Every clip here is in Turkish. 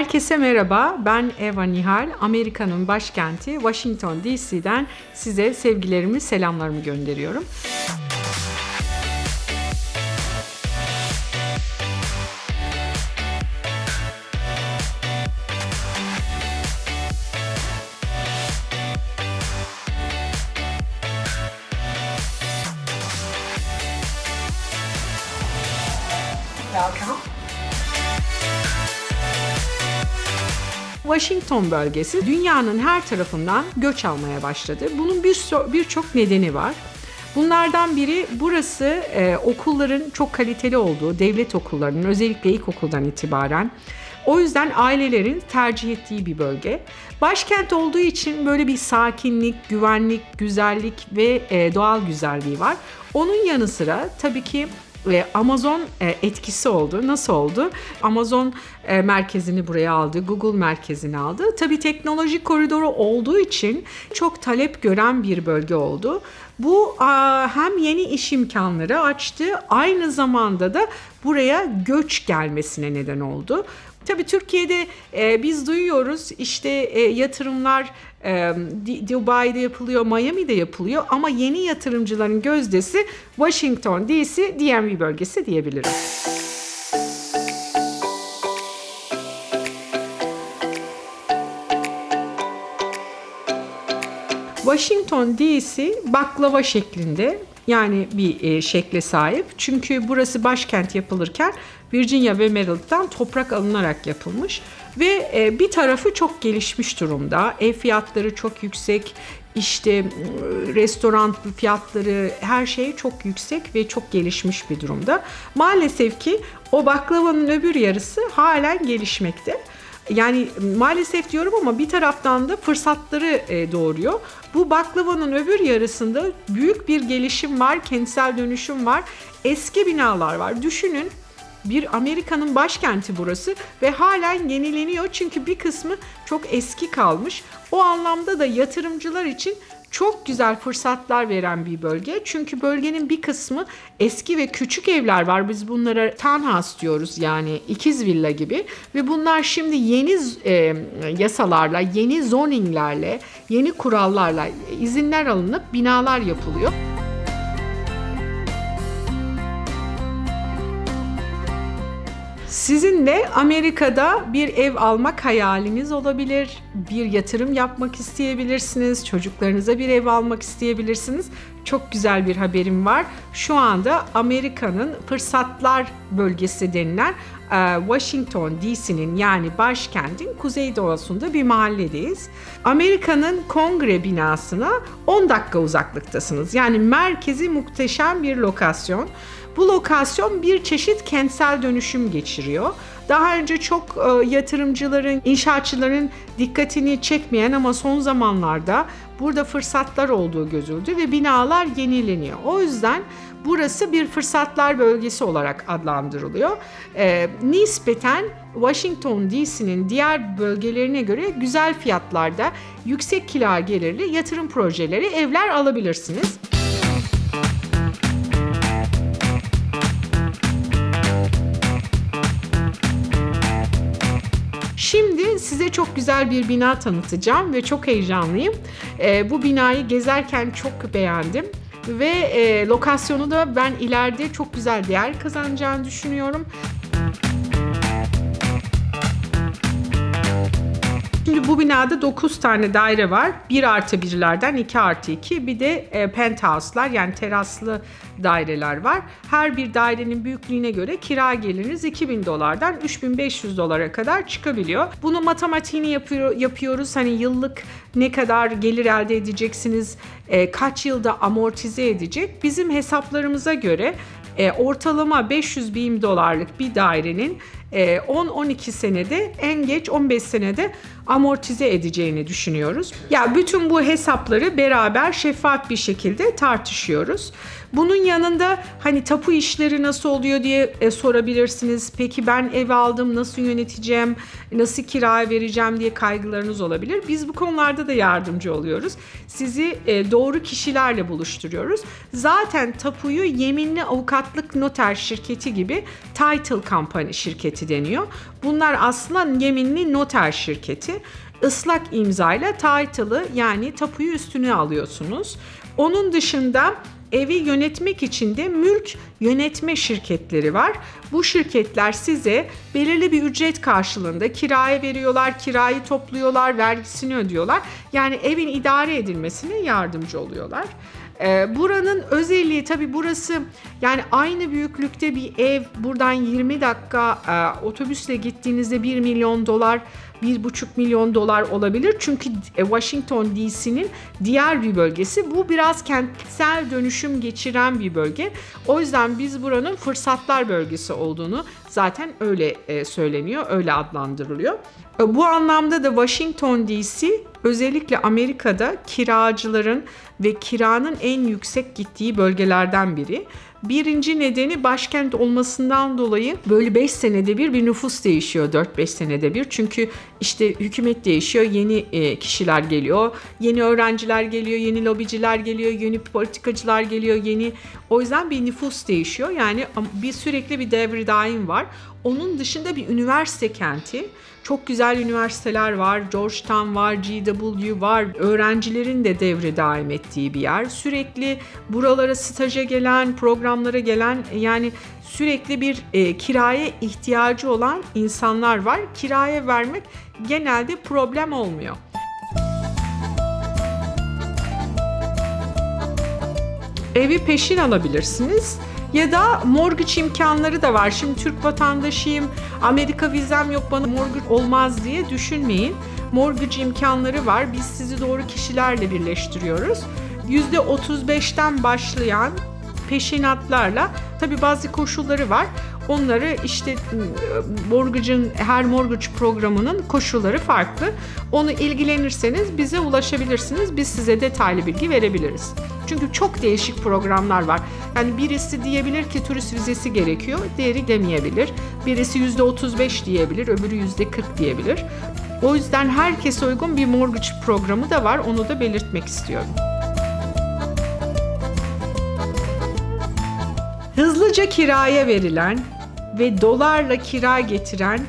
Herkese merhaba. Ben Eva Nihal. Amerika'nın başkenti Washington DC'den size sevgilerimi, selamlarımı gönderiyorum. Welcome. Washington bölgesi dünyanın her tarafından göç almaya başladı. Bunun bir birçok nedeni var. Bunlardan biri burası e, okulların çok kaliteli olduğu, devlet okullarının özellikle ilkokuldan itibaren o yüzden ailelerin tercih ettiği bir bölge. Başkent olduğu için böyle bir sakinlik, güvenlik, güzellik ve e, doğal güzelliği var. Onun yanı sıra tabii ki Amazon e, etkisi oldu. Nasıl oldu? Amazon e, merkezini buraya aldı, Google merkezini aldı. Tabii teknoloji koridoru olduğu için çok talep gören bir bölge oldu. Bu hem yeni iş imkanları açtı, aynı zamanda da buraya göç gelmesine neden oldu. Tabii Türkiye'de e, biz duyuyoruz işte e, yatırımlar e, Dubai'de yapılıyor, Miami'de yapılıyor ama yeni yatırımcıların gözdesi Washington DC, DMV bölgesi diyebilirim. Washington DC baklava şeklinde yani bir e, şekle sahip. Çünkü burası başkent yapılırken Virginia ve Maryland'dan toprak alınarak yapılmış ve e, bir tarafı çok gelişmiş durumda. Ev fiyatları çok yüksek, işte restoran fiyatları her şey çok yüksek ve çok gelişmiş bir durumda. Maalesef ki o baklavanın öbür yarısı halen gelişmekte. Yani maalesef diyorum ama bir taraftan da fırsatları e, doğuruyor. Bu baklavanın öbür yarısında büyük bir gelişim var, kentsel dönüşüm var. Eski binalar var. Düşünün bir Amerika'nın başkenti burası ve halen yenileniyor çünkü bir kısmı çok eski kalmış. O anlamda da yatırımcılar için çok güzel fırsatlar veren bir bölge. Çünkü bölgenin bir kısmı eski ve küçük evler var. Biz bunlara townhouse diyoruz yani ikiz villa gibi. Ve bunlar şimdi yeni e, yasalarla, yeni zoninglerle, yeni kurallarla izinler alınıp binalar yapılıyor. Sizin de Amerika'da bir ev almak hayaliniz olabilir. Bir yatırım yapmak isteyebilirsiniz. Çocuklarınıza bir ev almak isteyebilirsiniz. Çok güzel bir haberim var. Şu anda Amerika'nın fırsatlar bölgesi denilen e, Washington DC'nin yani başkentin kuzeydoğusunda bir mahalledeyiz. Amerika'nın kongre binasına 10 dakika uzaklıktasınız. Yani merkezi muhteşem bir lokasyon. Bu lokasyon bir çeşit kentsel dönüşüm geçiriyor. Daha önce çok e, yatırımcıların, inşaatçıların dikkatini çekmeyen ama son zamanlarda burada fırsatlar olduğu gözüldü ve binalar yenileniyor. O yüzden burası bir fırsatlar bölgesi olarak adlandırılıyor. E, nispeten Washington DC'nin diğer bölgelerine göre güzel fiyatlarda yüksek kira gelirli yatırım projeleri evler alabilirsiniz. Size çok güzel bir bina tanıtacağım ve çok heyecanlıyım. E, bu binayı gezerken çok beğendim ve e, lokasyonu da ben ileride çok güzel değer kazanacağını düşünüyorum. Şimdi bu binada 9 tane daire var. 1 artı 1'lerden 2 artı 2 bir de e, penthouse'lar yani teraslı daireler var. Her bir dairenin büyüklüğüne göre kira geliriniz 2000 dolardan 3500 dolara kadar çıkabiliyor. Bunu matematiğini yapıyor, yapıyoruz. Hani yıllık ne kadar gelir elde edeceksiniz, e, kaç yılda amortize edecek. Bizim hesaplarımıza göre e, ortalama 500 bin dolarlık bir dairenin 10-12 e, senede en geç 15 senede amortize edeceğini düşünüyoruz. Ya bütün bu hesapları beraber şeffaf bir şekilde tartışıyoruz. Bunun yanında hani tapu işleri nasıl oluyor diye e, sorabilirsiniz. Peki ben ev aldım nasıl yöneteceğim, nasıl kiraya vereceğim diye kaygılarınız olabilir. Biz bu konularda da yardımcı oluyoruz. Sizi e, doğru kişilerle buluşturuyoruz. Zaten tapuyu yeminli avukatlık noter şirketi gibi title company şirketi şirketi deniyor. Bunlar aslında yeminli noter şirketi. Islak imzayla title'ı yani tapuyu üstüne alıyorsunuz. Onun dışında evi yönetmek için de mülk yönetme şirketleri var. Bu şirketler size belirli bir ücret karşılığında kiraya veriyorlar, kirayı topluyorlar, vergisini ödüyorlar. Yani evin idare edilmesine yardımcı oluyorlar. Ee, buranın özelliği tabi burası yani aynı büyüklükte bir ev buradan 20 dakika e, otobüsle gittiğinizde 1 milyon dolar 1,5 milyon dolar olabilir. Çünkü e, Washington DC'nin diğer bir bölgesi. Bu biraz kentsel dönüşüm geçiren bir bölge. O yüzden biz buranın fırsatlar bölgesi olduğunu zaten öyle e, söyleniyor, öyle adlandırılıyor. E, Bu anlamda da Washington DC özellikle Amerika'da kiracıların ve kiranın en yüksek gittiği bölgelerden biri. Birinci nedeni başkent olmasından dolayı böyle 5 senede bir bir nüfus değişiyor 4-5 senede bir. Çünkü işte hükümet değişiyor, yeni e, kişiler geliyor, yeni öğrenciler geliyor, yeni lobiciler geliyor, yeni politikacılar geliyor, yeni o yüzden bir nüfus değişiyor. Yani bir sürekli bir devri daim var. Onun dışında bir üniversite kenti. Çok güzel üniversiteler var. Georgetown var, GW var. Öğrencilerin de devri daim ettiği bir yer. Sürekli buralara staja gelen, programlara gelen yani sürekli bir e, kiraya ihtiyacı olan insanlar var. Kiraya vermek genelde problem olmuyor. Evi peşin alabilirsiniz. Ya da mortgage imkanları da var. Şimdi Türk vatandaşıyım, Amerika vizem yok bana mortgage olmaz diye düşünmeyin. Mortgage imkanları var. Biz sizi doğru kişilerle birleştiriyoruz. %35'ten başlayan peşinatlarla tabi bazı koşulları var. Onları işte mortgage'ın her mortgage programının koşulları farklı. Onu ilgilenirseniz bize ulaşabilirsiniz. Biz size detaylı bilgi verebiliriz. Çünkü çok değişik programlar var. Yani birisi diyebilir ki turist vizesi gerekiyor, diğeri demeyebilir. Birisi %35 diyebilir, öbürü %40 diyebilir. O yüzden herkese uygun bir mortgage programı da var. Onu da belirtmek istiyorum. Hızlıca kiraya verilen ve dolarla kira getiren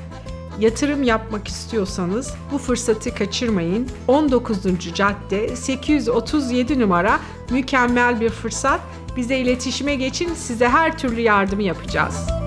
yatırım yapmak istiyorsanız bu fırsatı kaçırmayın. 19. cadde 837 numara mükemmel bir fırsat. Bize iletişime geçin. Size her türlü yardımı yapacağız.